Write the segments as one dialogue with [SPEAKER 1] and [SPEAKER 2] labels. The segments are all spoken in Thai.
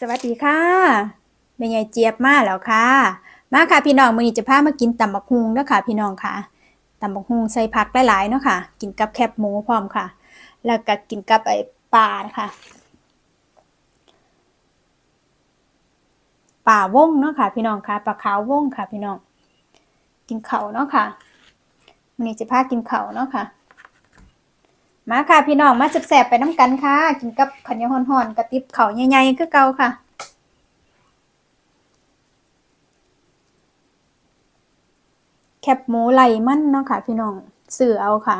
[SPEAKER 1] สวัสดีค่ะแม่ใหญ่เจี๊ยบมาแล้วค่ะ มาค่ะพี่น้องมื้อนี้จะพามากินตำบักฮุงเด้อค่ะ พี่น้องค่ะตำบักฮุงใส่ผักหลายๆเนาะค่ะ กินกับแคบหมูพร้อมค่ะ แล้วก็กินกับไอ้ปลานะคะปลาวงเนาะค่ะ พี่น้องค่ะปลาขาววงค่ะ พี่น้อง กินเข่าเนาะค่ะมื้อนี้จะพากินเข่าเนาะค่ะ มาค่ะพี่น้องมาแสบๆไปน้ำกันค่ะ กินกับขันยาฮ้อนๆกระติบเขาใหญ่ๆคือเก่าค่ะแคบหมูไหลมันเนาะค่ะ พี่น้องซื้อเอาค่ะ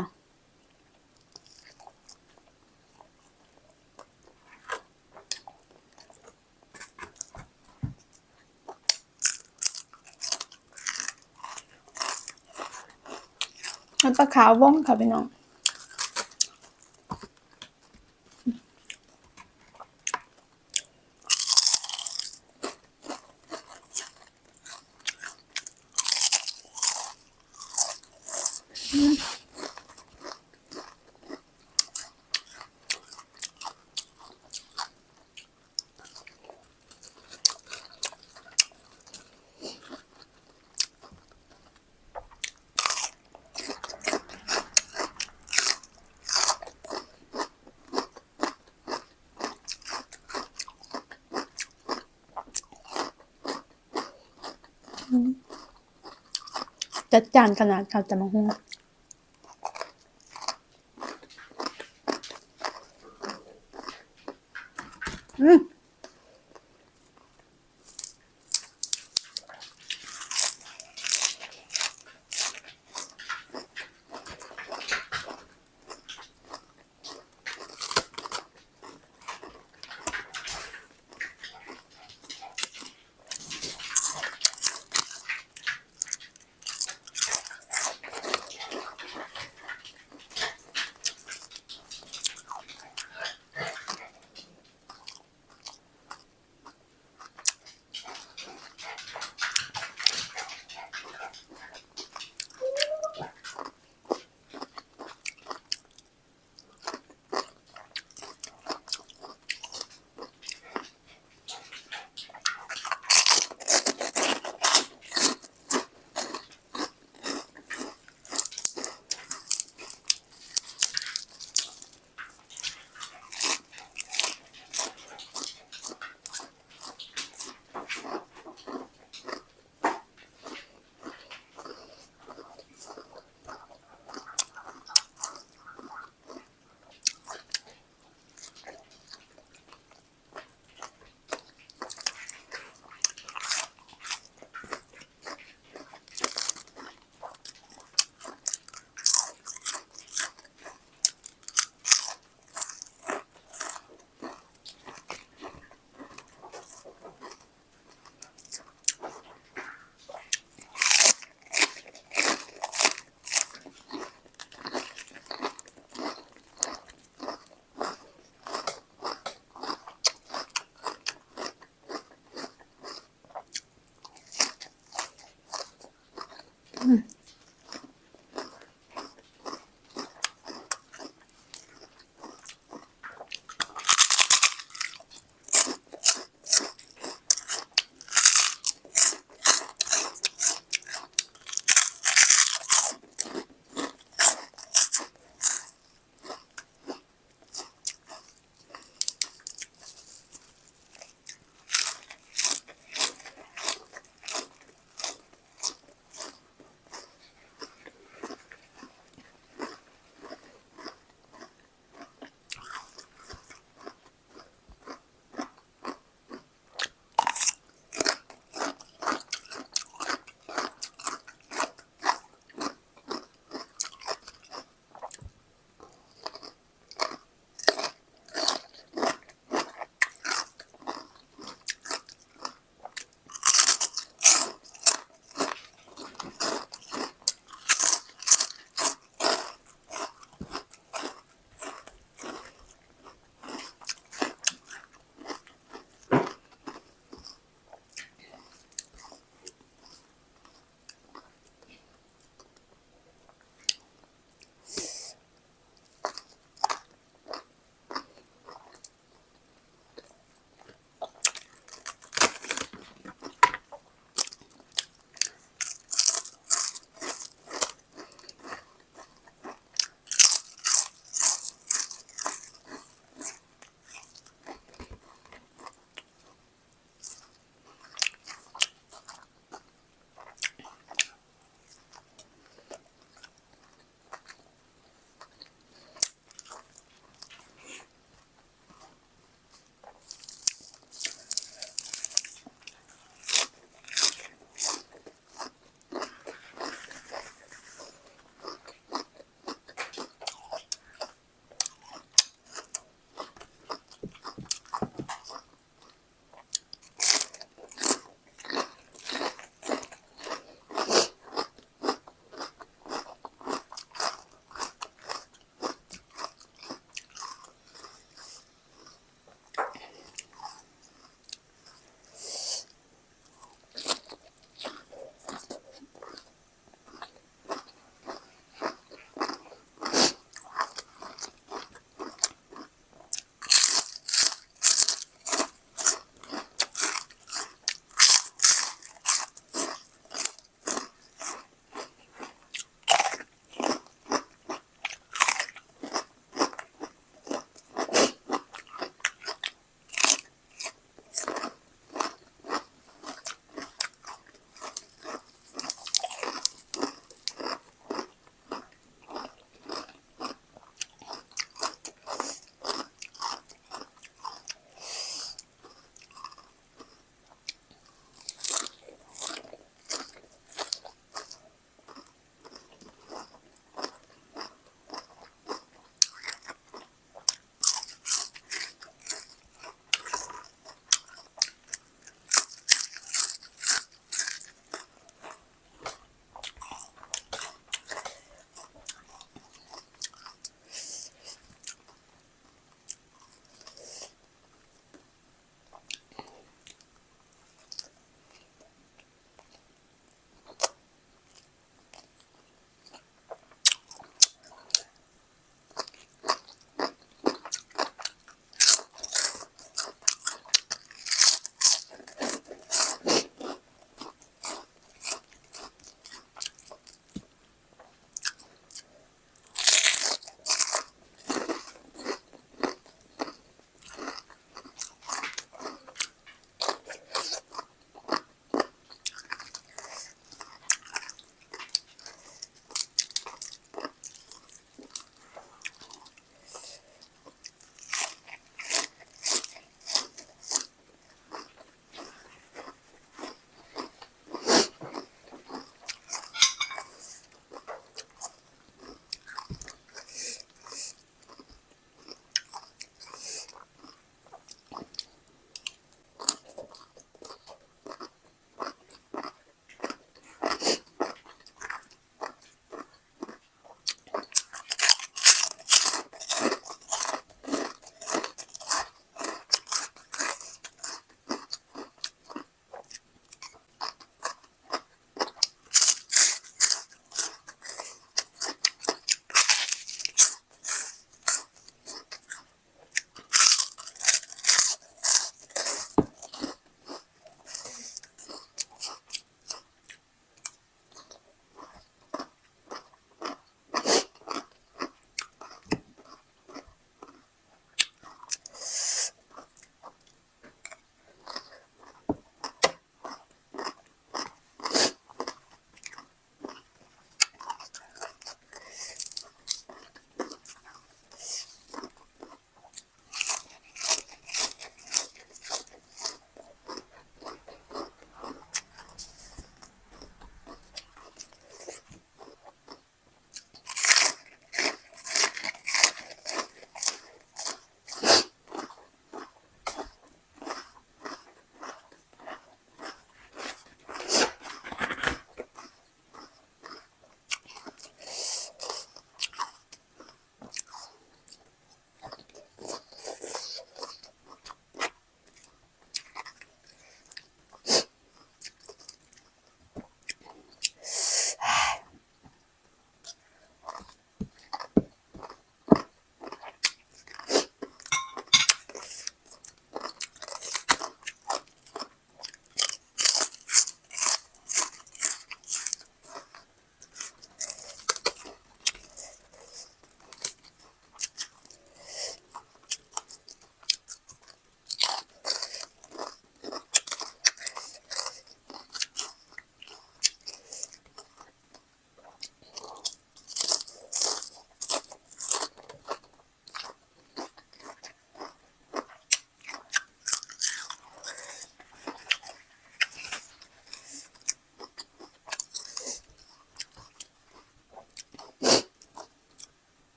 [SPEAKER 1] มันปลาขาววงค่ะพี่น้อง จัดจานขนาดเขาจะมาหุง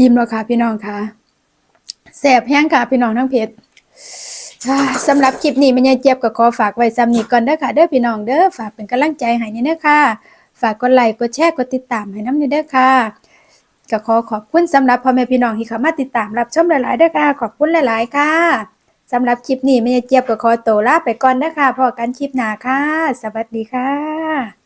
[SPEAKER 1] อิ่มแล้วค่ะพี่น้องค่ะแสบแห้งค่ะพี่น้องทั้งเพจอ่าสำหรับคลิปนี้แม่ยายเจี๊ยบก็ขอฝากไว้ซ้ำนี้ก่อนเด้อค่ะเด้อพี่น้องเด้อฝากเป็นกำลังใจให้นี่เด้อค่ะฝากกดไลค์กดแชร์กดติดตามให้น้ำนี่เด้อค่ะก็ขอขอบคุณสำหรับพ่อแม่พี่น้องที่เข้ามาติดตามรับชมหลายๆเด้อค่ะขอบคุณหลายๆค่ะสำหรับคลิปนี้แม่ยายเจี๊ยบก็ขอตัวลาไปก่อนเด้อค่ะพอกันคลิปหน้าค่ะ สวัสดีค่ะ